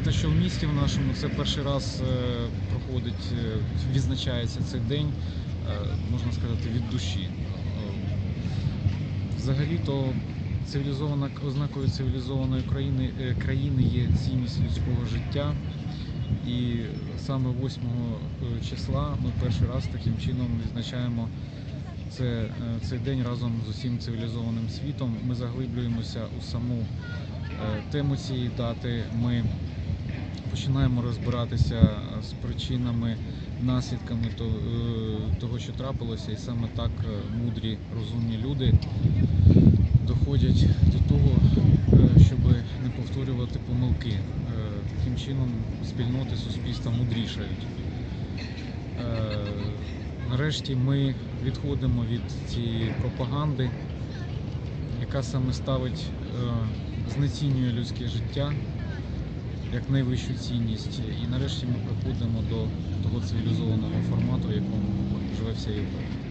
Сказати, що в місті в нашому це перший раз е, проходить, е, відзначається цей день, е, можна сказати, від душі. Взагалі-то цивілізована ознакою цивілізованої країни, країни є цінність людського життя. І саме 8 е, числа ми перший раз таким чином відзначаємо це, цей день разом з усім цивілізованим світом. Ми заглиблюємося у саму тему цієї дати. Ми починаємо розбиратися е, з причинами, наслідками е, того, що трапилося, і саме так е, мудрі, розумні люди доходять до того, щоб не повторювати помилки. Таким чином спільноти суспільства мудрішають. Нарешті ми відходимо від цієї пропаганди, яка саме ставить, знецінює людське життя як найвищу цінність. І нарешті ми приходимо до того цивілізованого формату, в якому живе вся Європа.